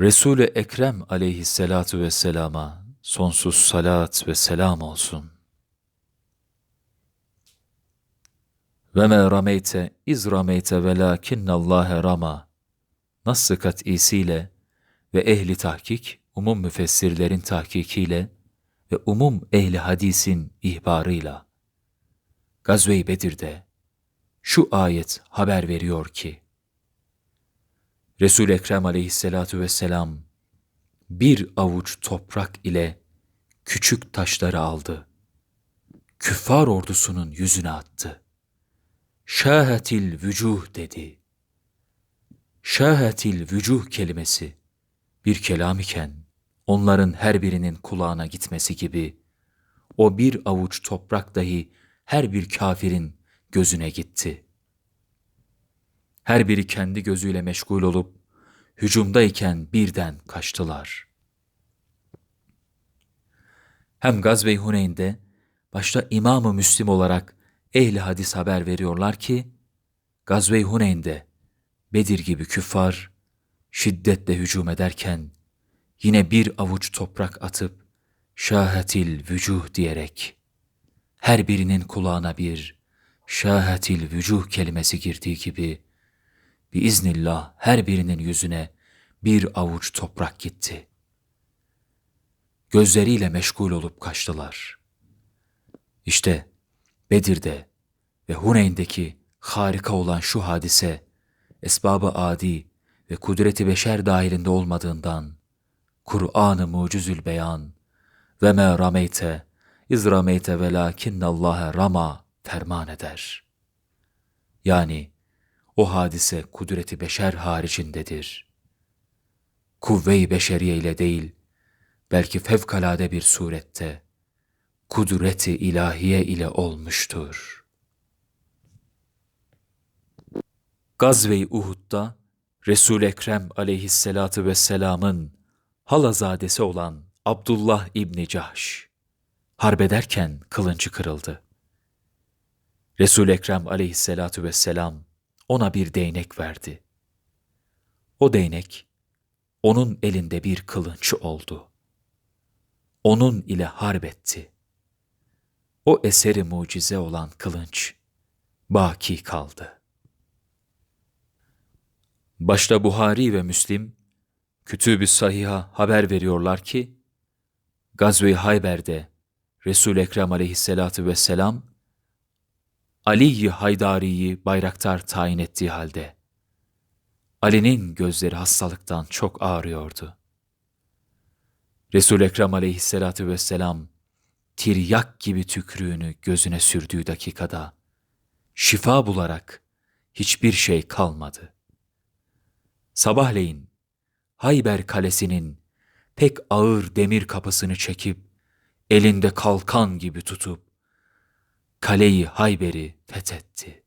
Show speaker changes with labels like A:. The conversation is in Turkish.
A: Resul-i Ekrem aleyhissalatu vesselama sonsuz salat ve selam olsun. Ve me rameyte iz rameyte velakinnallâhe rama. Nasıl kat'isiyle ve ehli tahkik, umum müfessirlerin tahkikiyle ve umum ehli hadisin ihbarıyla. Gazve-i Bedir'de şu ayet haber veriyor ki, Resul-i Ekrem aleyhissalatu vesselam bir avuç toprak ile küçük taşları aldı. Küffar ordusunun yüzüne attı. Şahetil vücuh dedi. Şahetil vücuh kelimesi bir kelam iken onların her birinin kulağına gitmesi gibi o bir avuç toprak dahi her bir kafirin gözüne gitti. Her biri kendi gözüyle meşgul olup hücumdayken birden kaçtılar. Hem Gazve-i Huneyn'de başta İmam-ı Müslim olarak ehli hadis haber veriyorlar ki Gazve-i Huneyn'de Bedir gibi küffar şiddetle hücum ederken yine bir avuç toprak atıp şahetil vücuh diyerek her birinin kulağına bir şahetil vücuh kelimesi girdiği gibi biiznillah her birinin yüzüne bir avuç toprak gitti. Gözleriyle meşgul olup kaçtılar. İşte Bedir'de ve Huneyn'deki harika olan şu hadise, esbabı adi ve kudreti beşer dahilinde olmadığından, Kur'an-ı mucizül beyan ve me rameyte, iz rameyte velakinnallâhe rama ferman eder. Yani o hadise kudreti beşer haricindedir. Kuvve-i beşeriye ile değil, belki fevkalade bir surette, kudreti ilahiye ile olmuştur. Gazve-i Uhud'da Resul Ekrem aleyhissalatu vesselam'ın halazadesi olan Abdullah İbni Cahş harbederken kılıncı kırıldı. Resul Ekrem aleyhissalatu vesselam ona bir değnek verdi. O değnek onun elinde bir kılınç oldu. Onun ile harbetti. O eseri mucize olan kılınç baki kaldı. Başta Buhari ve Müslim Kütüb-ü Sahih'a haber veriyorlar ki Gazve-i Hayber'de Resul Ekrem aleyhissalatu vesselam Ali'yi Haydari'yi bayraktar tayin ettiği halde Ali'nin gözleri hastalıktan çok ağrıyordu. Resul Ekrem aleyhissalatu vesselam tiryak gibi tükrüğünü gözüne sürdüğü dakikada şifa bularak hiçbir şey kalmadı. Sabahleyin Hayber kalesinin pek ağır demir kapısını çekip elinde kalkan gibi tutup kaleyi Hayber'i fethetti.